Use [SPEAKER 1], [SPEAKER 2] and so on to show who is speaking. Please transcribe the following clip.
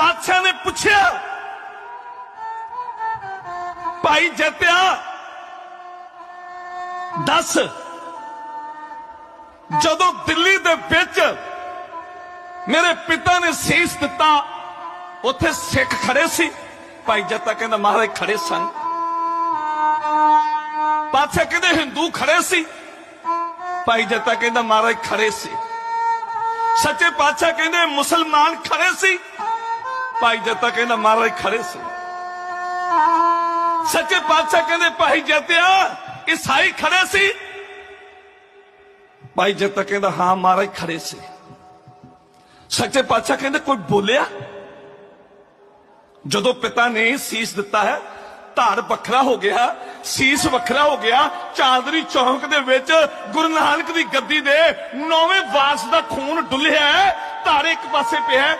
[SPEAKER 1] ਪਾਤਸ਼ਾਹ ਨੇ ਪੁੱਛਿਆ, ਭਾਈ ਜਤਿਆ ਦੱਸ, ਜਦੋਂ ਦਿੱਲੀ ਦੇ ਵਿੱਚ ਮੇਰੇ ਪਿਤਾ ਨੇ ਸੀਸ ਦਿੱਤਾ, ਉੱਥੇ ਸਿੱਖ ਖੜੇ ਸੀ? ਭਾਈ ਜੱਤਾ ਕਹਿੰਦਾ, ਮਹਾਰਾਜ, ਖੜੇ ਸਨ। ਪਾਤਸ਼ਾਹ ਕਹਿੰਦੇ, ਹਿੰਦੂ ਖੜੇ ਸੀ। ਭਾਈ ਜੱਤਾ ਕਹਿੰਦਾ, ਮਹਾਰਾਜ, ਖੜੇ ਸੀ। ਸੱਚੇ ਪਾਤਸ਼ਾਹ ਕਹਿੰਦੇ, ਮੁਸਲਮਾਨ ਖੜੇ ਸੀ। ਭਾਈ ਜੱਤਾ ਕਹਿੰਦਾ ਮਹਾਰਾਜ ਖੜੇ ਸੀ। ਸੱਚੇ ਪਾਤਸ਼ਾਹ ਕਹਿੰਦੇ, ਭਾਈ ਜੱਤਿਆ ਈਸਾਈ ਖੜੇ ਸੀ, ਭਾਈ ਜੱਤਾ ਕਹਿੰਦਾ, ਹਾਂ ਮਹਾਰਾਜ ਖੜੇ ਸੀ। ਸੱਚੇ ਪਾਤਸ਼ਾਹ ਕਹਿੰਦੇ, ਕੋਈ ਬੋਲਿਆ? ਜਦੋਂ ਪਿਤਾ ਨੇ ਸੀਸ ਦਿੱਤਾ ਹੈ ਧੜ ਵੱਖਰਾ ਹੋ ਗਿਆ, ਸੀਸ ਵੱਖਰਾ ਹੋ ਗਿਆ, ਚਾਂਦਨੀ ਚੌਂਕ ਦੇ ਵਿੱਚ ਗੁਰੂ ਨਾਨਕ ਦੀ ਗੱਦੀ ਦੇ ਨੌਵੇਂ ਵਾਸ ਦਾ ਖੂਨ ਡੁੱਲਿਆ ਹੈ ਧੜ ਇੱਕ ਪਾਸੇ ਪਿਆ